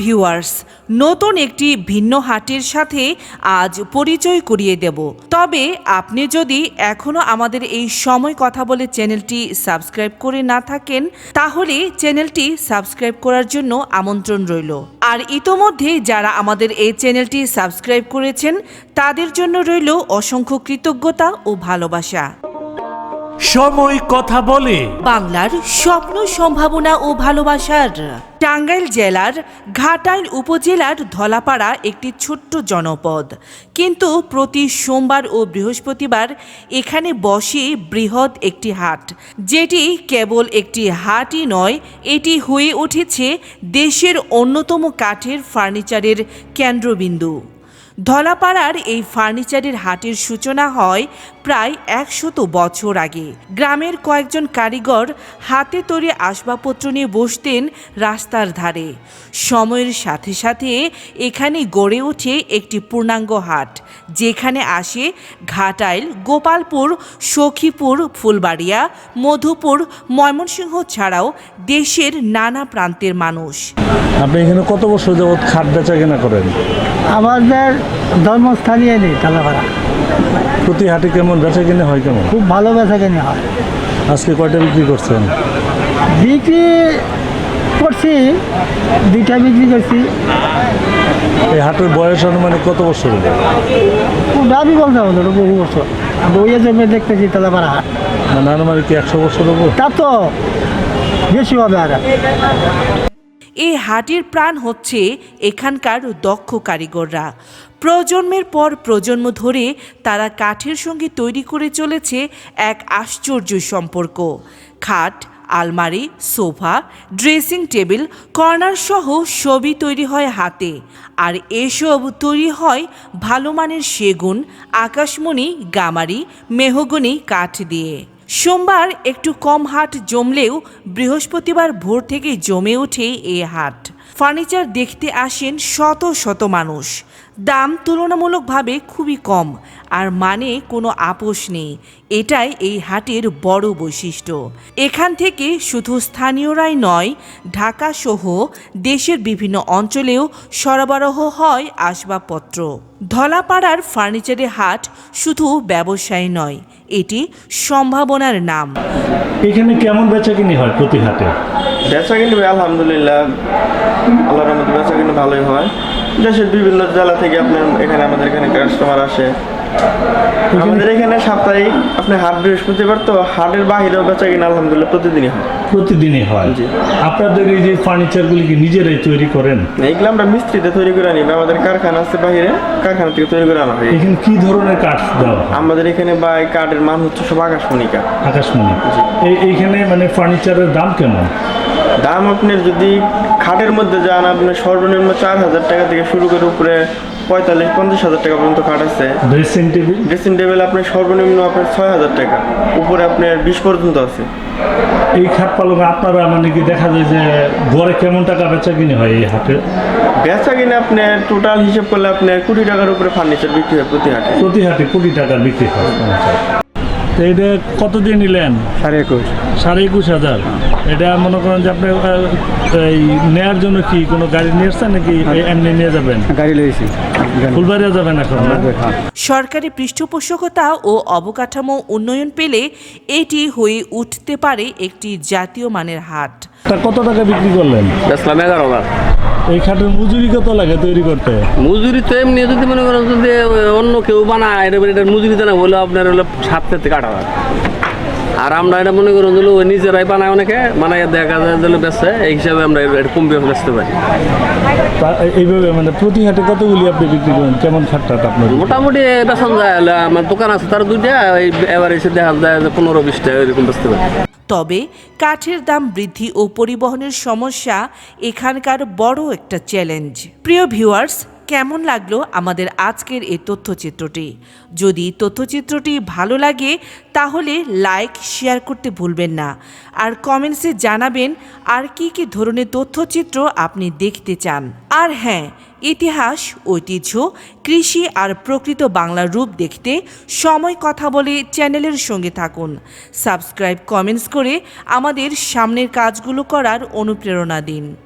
Viewers নতুন একটি ভিন্ন হাটের সাথে আজ পরিচয় করিয়ে দেব। তবে আপনি যদি এখনও আমাদের এই সময় কথা বলে চ্যানেলটি সাবস্ক্রাইব করে না থাকেন, তাহলে চ্যানেলটি সাবস্ক্রাইব করার জন্য আমন্ত্রণ রইল। আর ইতোমধ্যে যারা আমাদের এই চ্যানেলটি সাবস্ক্রাইব করেছেন, তাদের জন্য রইল অসংখ্য কৃতজ্ঞতা ও ভালোবাসা। সময় কথা বলে। বাংলার স্বপ্ন, সম্ভাবনা ও ভালোবাসার টাঙ্গাইল জেলার ঘাটাইল উপজেলার ধলাপাড়া একটি ছোট্ট জনপদ। কিন্তু প্রতি সোমবার ও বৃহস্পতিবার এখানে বসে বৃহৎ একটি হাট, যেটি কেবল একটি হাটই নয়, এটি হয়ে উঠেছে দেশের অন্যতম কাঠের ফার্নিচারের কেন্দ্রবিন্দু। ধলাপাড়ার এই ফার্নিচারের হাটের সূচনা হয় প্রায় একশত বছর আগে। গ্রামের কয়েকজন কারিগর হাতে তৈরি আসবাবপত্র নিয়ে বসতেন রাস্তার ধারে। সময়ের সাথে সাথে এখানে গড়ে ওঠে একটি পূর্ণাঙ্গ হাট যেখানে আসে ঘাটাইল গোপালপুর সখীপুর ফুলবাড়িয়া মধুপুর ময়মনসিংহ ছাড়াও দেশের নানা প্রান্তের মানুষ। আপনি এখানে কত বছর যাবৎ খাট বেচা কেনা করেন? আমাদের ধর্মস্থানীয় নেই তালাপাড়া প্রতি হাটে কেমন? বেচা কিনে হয় কেমন? খুব ভালো বেচা কেনে হয়। আজকে কয়টা বিক্রি করছেন? বিক্রি করছি দুইটা বিক্রি করছি। এই হাটের বয়স অনুমানিক কত বছর দাবি বলতে হবে ওটা বহু বছর। ওই জন্য দেখতেছি তালাপাড়া হাট। মানে আনুমানিক কি একশো বছর হব? তা তো বেশি হবে আর। এই হাটের প্রাণ হচ্ছে এখানকার দক্ষ কারিগররা। প্রজন্মের পর প্রজন্ম ধরে তারা কাঠের সঙ্গে তৈরি করে চলেছে এক আশ্চর্য সম্পর্ক। খাট, আলমারি, সোফা, ড্রেসিং টেবিল, কর্নার সহ সবই তৈরি হয় হাতে। আর এসব তৈরি হয় ভালো মানের সেগুন, আকাশমণি, গামারি, মেহগনি কাঠ দিয়ে। সোমবার একটু কম হাট জমলেও বৃহস্পতিবার ভোর থেকে জমে ওঠে এ হাট। ফার্নিচার দেখতে আসেন শত শত মানুষ। দাম তুলনামূলকভাবে খুবই কম আর মানে কোনো আপোষ নেই। এটাই এই হাটের বড় বৈশিষ্ট্য। এখান থেকে শুধু স্থানীয়রাই নয় ঢাকা সহ দেশের বিভিন্ন অঞ্চলেও সরবরাহ হয় আসবাবপত্র। ধলাপাড়ার ফার্নিচারের হাট শুধু ব্যবসায় নয় এটি সম্ভাবনার নাম। এখানে কেমন বেচা কিনি হয় প্রতি হাটে? বেচা কিনে আলহামদুলিল্লাহ। আল্লাহর রহমতে বেচা কিনে ভালোই হয়। দেশের বিভিন্ন জেলা থেকে আপনার এখানে আমাদের এখানে কাস্টমার আসে। আমাদের এখানে সাপ্তাহিক আপনি হাট বৃহস্পতিবার তো হাটের বাহিরেও বেচা কিনে আলহামদুলিল্লাহ প্রতিদিনই হয়। প্রতিদিনই হয়। আপনাদের এই যে ফার্নিচারগুলি কি নিজেরাই তৈরি করেন? এইগুলো আমরা মিস্ত্রিতে তৈরি করে আনি আমাদের কারখানা আছে বাহিরে কারখানা থেকে তৈরি করে আনা হয়। এখানে কি ধরনের কাঠ দেওয়া আমাদের এখানে বা এই কাঠের মান হচ্ছে সব আকাশমণি কাঠ। আকাশমণি। এই এইখানে মানে ফার্নিচারের দাম কেমন? দাম আপনার যদি খাটের মধ্যে যান আপনার সর্বনিম্ন চার হাজার টাকা থেকে শুরু করে উপরে পঁয়তাল্লিশ পঞ্চাশ হাজার টাকা পর্যন্ত খাট আছে। Dressing table? ড্রেসিং টেবিল আপনার সর্বনিম্ন আপনার ছয় হাজার টাকা উপরে আপনার বিশ পর্যন্ত আছে। এই খাট পালন আপনারা মানে কি দেখা যায় যে গড়ে কেমন টাকা বেচা কিনে হয় এই হাটে? বেচা কিনে আপনি টোটাল হিসেব করলে আপনার কোটি টাকার উপরে ফার্নিচার বিক্রি হয় প্রতি হাটে। প্রতি হাটে কোটি টাকার বিক্রি হয়। এটা কত দিয়ে নিলেন? সাড়ে একুশ। সাড়ে একুশ হাজার। এটা মনে করেন যে আপনি এই নেয়ার জন্য কি কোনো গাড়ি নিয়ে এসছেন নাকি এমনি নিয়ে যাবেন? গাড়ি লইছি ফুলবাড়িয়া যাবেন এখন সরকারি পৃষ্ঠপোষকতা ও অবকাঠামো উন্নয়ন পেলে এটি হয়ে উঠতে পারে একটি জাতীয় মানের হাট। তা কত টাকা বিক্রি করলেন? বেচলাম এগারো লাখ। এই খাটের মজুরি কত লাগে তৈরি করতে? মজুরি তো এমনি যদি মনে করেন যদি অন্য কেউ বানায় এটা মজুরি তো না, হলো আপনার হলো সাত থেকে আট হাজার। আর আমরা এটা মনে করেন দিল ওই নিজেরাই বানায় অনেকে বানায় দেখা যায় দিলে বেচছে এই হিসাবে আমরা এটা কম বেশি বেচতে পারি। এইভাবে মানে প্রতি হাটে কতগুলি আপনি বিক্রি করেন? কেমন খাটটা আপনার? মোটামুটি বেচন যায় হলে আমার দোকান আছে তার দুইটা এই এবার এসে দেখা যায় পনেরো বিশটা এরকম বেচতে পারি। তবে কাঠের দাম বৃদ্ধি ও পরিবহনের সমস্যা এখানকার বড় একটা চ্যালেঞ্জ প্রিয় ভিউয়ার্স কেমন লাগল আমাদের আজকের এই তথ্যচিত্রটি? যদি তথ্যচিত্রটি ভালো লাগে, তাহলে লাইক, শেয়ার করতে ভুলবেন না। আর কমেন্টসে জানাবেন, আর কি কি ধরনের তথ্যচিত্র আপনি দেখতে চান। আর হ্যাঁ ইতিহাস, ঐতিহ্য, কৃষি আর প্রকৃত বাংলার রূপ দেখতে সময় কথা বলে চ্যানেলের সঙ্গে থাকুন। সাবস্ক্রাইব, কমেন্টস করে আমাদের সামনের কাজগুলো করার অনুপ্রেরণা দিন।